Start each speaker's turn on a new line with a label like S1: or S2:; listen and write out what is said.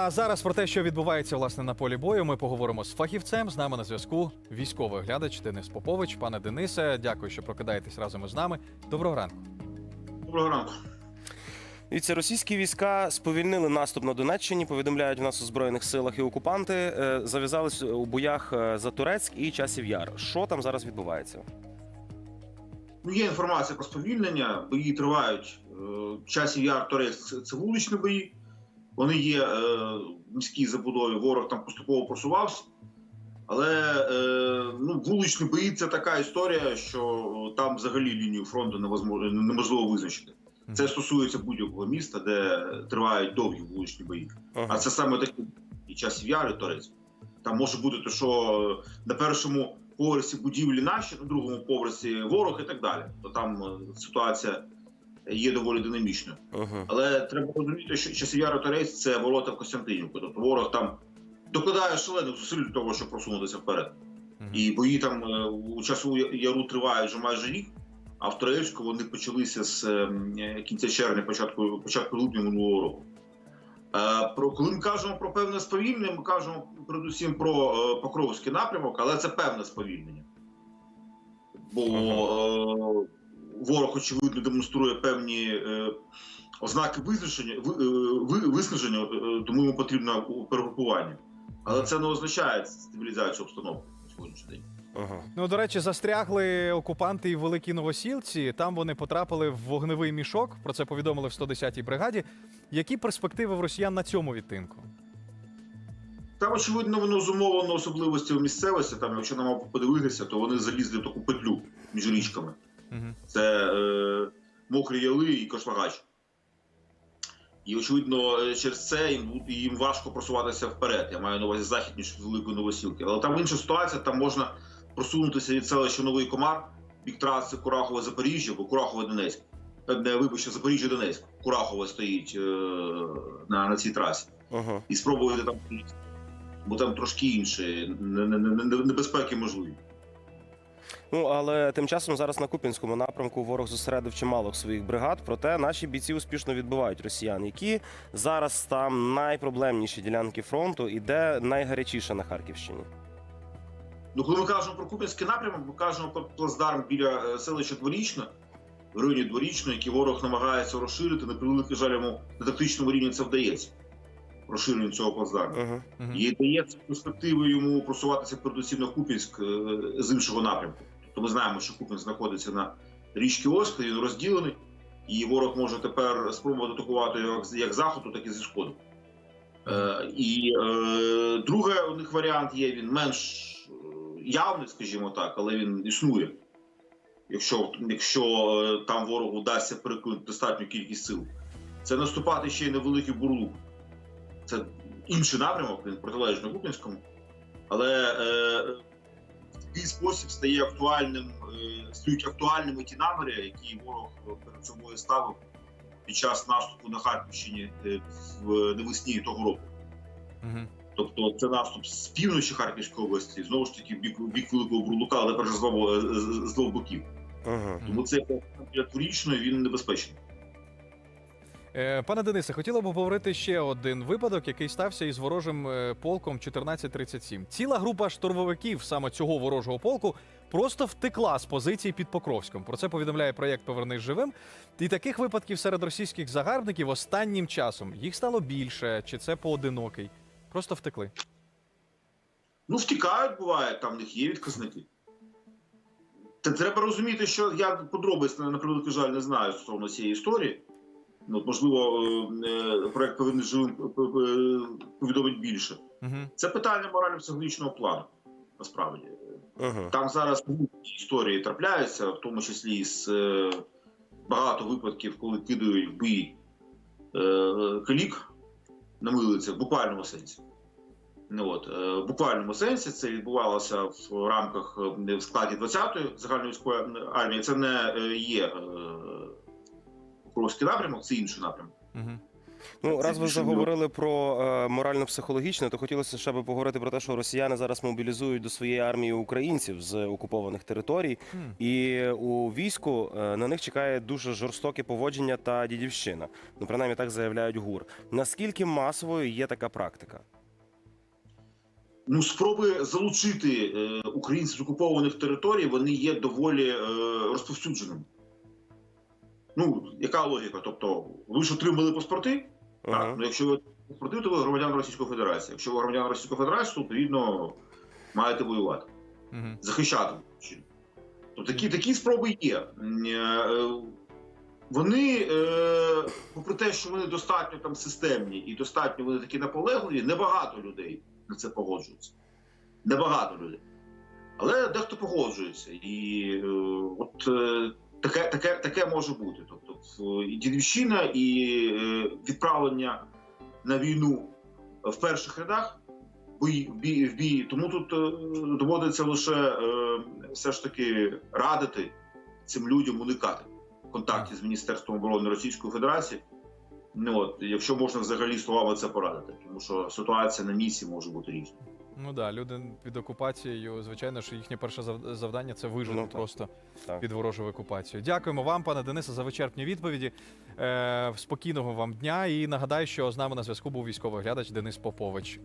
S1: А зараз про те, що відбувається власне на полі бою, ми поговоримо з фахівцем. З нами на зв'язку військовий оглядач Денис Попович. Пане Денисе, дякую, що прокидаєтесь разом із нами. Доброго ранку.
S2: Доброго ранку.
S3: Дивіться, російські війська сповільнили наступ на Донеччині. Повідомляють в нас у збройних силах і окупанти е, зав'язались у боях е, за Турецьк і часів яр. Що там зараз відбувається?
S2: Ну, є інформація про сповільнення. Бої тривають. Е, Часів яр Торець це- це вуличні бої. Вони є е, в міській забудові. Ворог там поступово просувався. Але е, ну, вуличні бої це така історія, що там взагалі лінію фронту невозможно, неможливо визначити. Це стосується будь-якого міста, де тривають довгі вуличні бої. А це саме такі і часів яри Торець. Там може бути те, що на першому поверсі будівлі наші, на другому поверсі ворог і так далі. То там е, ситуація є доволі динамічною.
S3: Ага.
S2: Але треба розуміти, що часів яри Торець це ворота в Костянтинівку. Тобто ворог там докладає шалених зусиль для того, щоб просунутися вперед.
S1: Мгм.
S2: І бої там е, у часу яру тривають вже майже рік. А в Троєцьку вони почалися з е, кінця червня, початку, початку липня минулого року. Е, Про коли ми кажемо про певне сповільнення, ми кажемо передусім про е, Покровський напрямок, але це певне сповільнення. Бо е, ворог, очевидно, демонструє певні е, ознаки визначення, ви, е, виснаження, е, тому йому потрібно перегрупування. Але це не означає стабілізацію обстановки на сьогоднішній день.
S3: Ага.
S1: Ну, до речі, застрягли окупанти і в Великій Новосілці. Там вони потрапили в вогневий мішок. Про це повідомили в 110-й бригаді. Які перспективи в росіян на цьому відтинку?
S2: Там, очевидно, воно зумовлено особливостями місцевості. Там, якщо на мапу подивитися, то вони залізли в таку петлю між річками.
S1: Угу.
S2: Це е, мокрі яли і кошмагач. І, очевидно, е, через це їм, їм важко просуватися вперед. Я маю на увазі західніше Великої Новосілки. Але там інша ситуація, там можна просунутися від селища Новий Комар, бік траси Курахове Запоріжжя, бо Курахове Донецьк. Е, Не, вибачте, Запоріжжя Донецьк. Курахове стоїть е, на, на цій трасі.
S3: Ага.
S2: І спробувати там. Бо там трошки інші не- небезпеки можливі.
S3: Ну але тим часом зараз на Купінському напрямку ворог зосередив чимало своїх бригад. Проте наші бійці успішно відбивають росіян. Які зараз там найпроблемніші ділянки фронту і де найгарячіше на Харківщині?
S2: Ну, коли ми кажемо про Куп'янський напрямок, ми кажемо про плацдарм біля е, селища Дворічне, в районі Дворічне, який ворог намагається розширити. На превеликий жаль, йому на тактичному рівні це вдається. Розширення цього плацдарму.
S3: Ага.
S1: Угу.
S2: І дається перспективи йому просуватися передусім на Куп'янськ е, з іншого напрямку. Тобто ми знаємо, що Куп'янськ знаходиться на річці Оська, він розділений, і ворог може тепер спробувати атакувати як, з- як з заходу, так і зі сходу. Е, і е, другий у них варіант є, він менш е, явний, скажімо так, але він існує. Якщо, якщо е, там ворогу вдасться перекинути достатню кількість сил, це наступати ще й на великий бурлук. Це інший напрямок, він протилежний Куп'янському. Але е, в такий спосіб стає актуальним, е, стають актуальними ті наміри, які ворог перед собою ставив під час наступу на Харківщині е, в навесні того року.
S1: Угу.
S2: Тобто це наступ з півночі Харківської області, знову ж таки, в бік, в бік Великого Бурлука, але перш з двох, з- з двох боків.
S3: Ага.
S2: Тому це дворічно він небезпечний.
S1: Е, Пане Денисе, хотіла б поговорити ще один випадок, який стався із ворожим е, полком 1437. Ціла група штурмовиків саме цього ворожого полку просто втекла з позицій під Покровськом. Про це повідомляє проєкт Повернись живим. І таких випадків серед російських загарбників останнім часом їх стало більше, чи це поодинокий. Просто втекли.
S2: Ну, втікають, буває, там в них є відказники. Та треба розуміти, що я подробиць на превеликий жаль не знаю стосовно цієї історії. Ну, от, можливо, е, е, проект повинен живим е, повідомить більше.
S1: Угу.
S2: Це питання морально-психологічного плану. Насправді
S3: Ага.
S2: там зараз історії трапляються, в тому числі з багато випадків, коли кидають в бій калік на милиці в буквальному сенсі. Ну, от, в буквальному сенсі це відбувалося в рамках в складі 20-ї загальновійськової армії. Це не є Покровський напрямок, це інший напрямок.
S1: Угу.
S3: Ну,
S2: Це
S3: раз ви заговорили про е, морально-психологічне, то хотілося ще би поговорити про те, що росіяни зараз мобілізують до своєї армії українців з окупованих територій,
S1: Хм.
S3: і у війську е, на них чекає дуже жорстоке поводження та дідівщина. Ну, принаймні так заявляють ГУР. Наскільки масовою є така практика?
S2: Ну, спроби залучити е, українців з окупованих територій вони є доволі е, розповсюдженими. Ну, яка логіка? Тобто, ви ж отримали паспорти? Так, ну якщо ви паспорти, то ви громадян Російської Федерації. Якщо ви громадян Російської Федерації, то відповідно маєте воювати,
S1: Мгм.
S2: захищати. Тобто такі, такі спроби є. Е, Вони, е, попри те, що вони достатньо там системні і достатньо вони такі наполегливі, небагато людей на це погоджуються. Небагато людей. Але дехто погоджується. І е, от таке, таке, таке може бути. Тобто, і дідівщина, і е, відправлення на війну в перших рядах бій, бій, в бій. Тому тут е, доводиться лише е, все ж таки радити цим людям уникати контактів з Міністерством оборони Російської Федерації. Ну от, якщо можна взагалі словами це порадити, тому що ситуація на місці може бути різною.
S1: Ну да, люди під окупацією, звичайно, що їхнє перше зав- завдання це вижити
S3: Ну,
S1: просто
S3: Так.
S1: під ворожу окупацію. Дякуємо вам, пане Денисе, за вичерпні відповіді. Е, спокійного вам дня. І нагадаю, що з нами на зв'язку був військовий глядач Денис Попович.